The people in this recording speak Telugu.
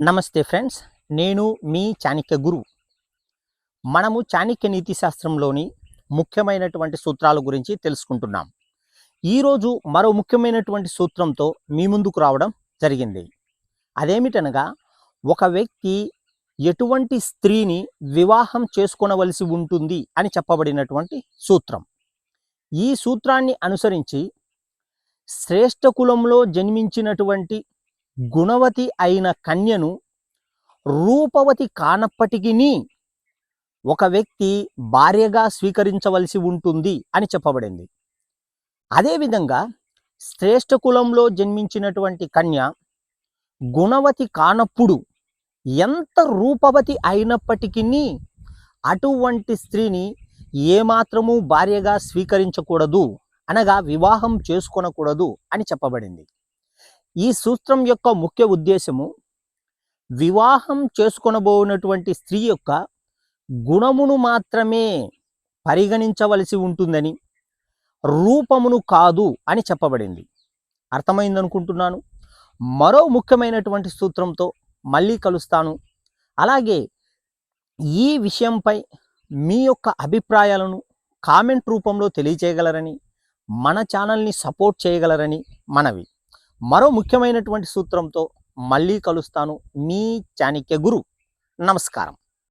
నమస్తే ఫ్రెండ్స్ నేను మీ చాణక్య గురు మనము చాణక్య నీతి శాస్త్రంలోని ముఖ్యమైనటువంటి సూత్రాల గురించి తెలుసుకుంటున్నాం. ఈరోజు మరో ముఖ్యమైనటువంటి సూత్రంతో మీ ముందుకు రావడం జరిగింది. అదేమిటనగా ఒక వ్యక్తి ఎటువంటి స్త్రీని వివాహం చేసుకొనవలసి ఉంటుంది అని చెప్పబడినటువంటి సూత్రం. ఈ సూత్రాన్ని అనుసరించి శ్రేష్ఠ కులంలో జన్మించినటువంటి గుణవతి అయిన కన్యను రూపవతి కానప్పటికీ ఒక వ్యక్తి భార్యగా స్వీకరించవలసి ఉంటుంది అని చెప్పబడింది. అదేవిధంగా శ్రేష్ఠ కులంలో జన్మించినటువంటి కన్య గుణవతి కానప్పుడు ఎంత రూపవతి అయినప్పటికీ అటువంటి స్త్రీని ఏమాత్రము భార్యగా స్వీకరించకూడదు అనగా వివాహం చేసుకొనకూడదు అని చెప్పబడింది. ఈ సూత్రం యొక్క ముఖ్య ఉద్దేశము వివాహం చేసుకొనబోనటువంటి స్త్రీ యొక్క గుణమును మాత్రమే పరిగణించవలసి ఉంటుందని రూపమును కాదు అని చెప్పబడింది. అర్థమైందనుకుంటున్నాను? మరో ముఖ్యమైనటువంటి సూత్రంతో మళ్ళీ కలుస్తాను. అలాగే ఈ విషయంపై మీ యొక్క అభిప్రాయాలను కామెంట్ రూపంలో తెలియజేయగలరని మన ఛానల్ని సపోర్ట్ చేయగలరని మనవి. మరో ముఖ్యమైనటువంటి సూత్రంతో మళ్ళీ కలుస్తాను. మీ చాణక్య గురు. నమస్కారం.